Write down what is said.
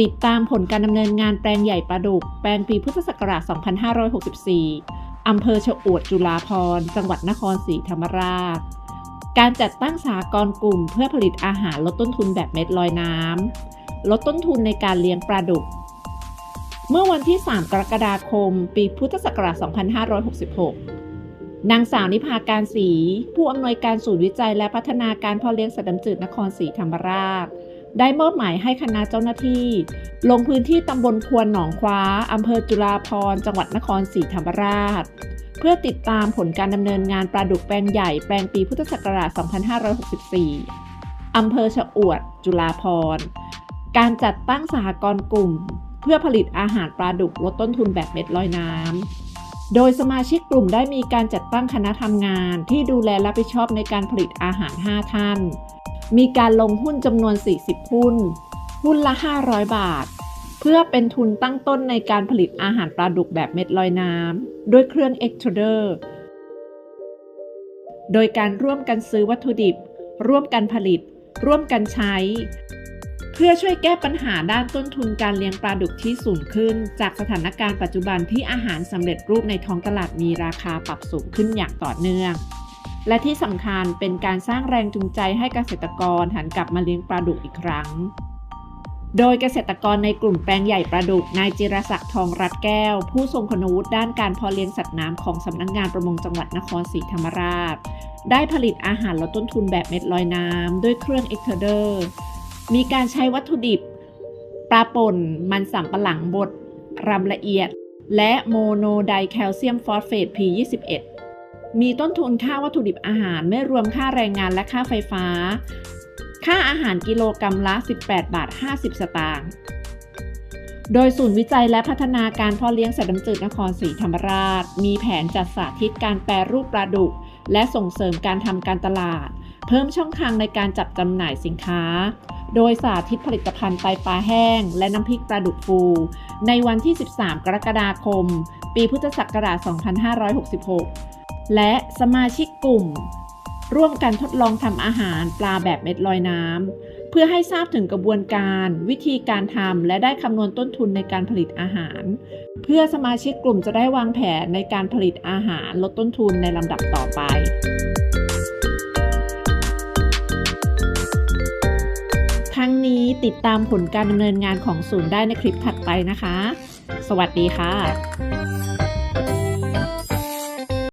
ติดตามผลการดำเนินงานแปลงใหญ่ปลาดุก แปลงปีพุทธศักราช 2564 อำเภอชะอวดจุฬาภร์จังหวัดนครศรีธรรมราช การจัดตั้งสหกรกลุ่มเพื่อผลิตอาหารลดต้นทุนแบบเม็ดลอยน้ำ ลดต้นทุนในการเลี้ยงปลาดุก เมื่อวันที่ 3 กรกฎาคม ปีพุทธศักราช 2566นางสาวนิพาการศรีผู้อำนวยการศูนย์วิจัยและพัฒนาการพ่อเลี้ยงสัตว์น้ำจืดนครศรีธรรมราช ได้มอบหมายให้คณะเจ้าหน้าที่ ลงพื้นที่ตำบลควนหนองคว้าอำเภอจุฬาภรจังหวัดนครศรีธรรมราช เพื่อติดตามผลการดำเนินงานปลาดุกแปลงใหญ่แปลงปีพุทธศักราช 2564 อำเภอชะอวด จุฬาภรการจัดตั้งสหกรณ์กลุ่ม เพื่อผลิตอาหารปลาดุกลดต้นทุนแบบเม็ดลอยน้ำโดยสมาชิกกลุ่มได้มีการจัดตั้งคณะทำงานที่ดูแลรับผิดชอบในการผลิตอาหาร 5 ท่าน มีการลงหุ้นจำนวน 40 หุ้น หุ้นละ 500 บาท เพื่อเป็นทุนตั้งต้นในการผลิตอาหารปลาดุกแบบเม็ดลอยน้ำด้วยเครื่อง e x t r u d e r โดยการร่วมกันซื้อวัตถุดิบ ร่วมกันผลิต ร่วมกันใช้ เพื่อช่วยแก้ปัญหาด้านต้นทุนการเลี้ยงปลาดุกที่สูงขึ้น จากสถานการณ์ปัจจุบันที่อาหารสำเร็จรูปในท้องตลาดมีราคาปรับสูงขึ้นอย่างต่อเนื่อง และที่สำคัญเป็นการสร้างแรงจูงใจให้เกษตรกรหันกลับมาเลี้ยงปลาดุกอีกครั้ง โดยเกษตรกรในกลุ่มแปลงใหญ่ปลาดุกนายจิรศักดิ์ทองรัตแก้ว ผู้ทรงคุณวุฒิด้านการเพาะเลี้ยงสัตว์น้ำของสำนักงานประมงจังหวัดนครศรีธรรมราช ได้ผลิตอาหารลดต้นทุนแบบเม็ดลอยน้ำด้วยเครื่องเอ็กเทอร์เดอร์ มีการใช้วัตถุดิบปลาป่น มันสำปะหลังบดรำละเอียด และโมโนไดแคลเซียมฟอสเฟต P21 มีต้นทุนค่าวัตถุดิบอาหารไม่รวมค่าแรงงานและค่าไฟฟ้า ค่าอาหารกิโลกรรัมละ 18 บาท 50 สตางค์ โดยศูนย์วิจัยและพัฒนาการพ่อเลี้ยงสัตว์น้ำจืดนครศรีธรรมราช มีแผนจัดสาธิตการแปรรูปปลาดุก และส่งเสริมการทำการตลาด เพิ่มช่องทางในการจับจำหน่ายสินค้าโดยสาธิตผลิตภัณฑ์ไตปลาแห้ง และน้ำพริกปลาดุกฟู ในวันที่ 13 กรกฎาคม ปีพุทธศักราช 2566 และสมาชิกกลุ่ม ร่วมกันทดลองทำอาหารปลาแบบเม็ดลอยน้ำเพื่อให้ทราบถึงกระบวนการ วิธีการทำและได้คำนวณต้นทุนในการผลิตอาหาร เพื่อสมาชิกกลุ่มจะได้วางแผนในการผลิตอาหารลดต้นทุนในลำดับต่อไปทั้งนี้ติดตามผลการดำเนินงานของศูนย์ได้ในคลิปถัดไปนะคะ สวัสดีค่ะ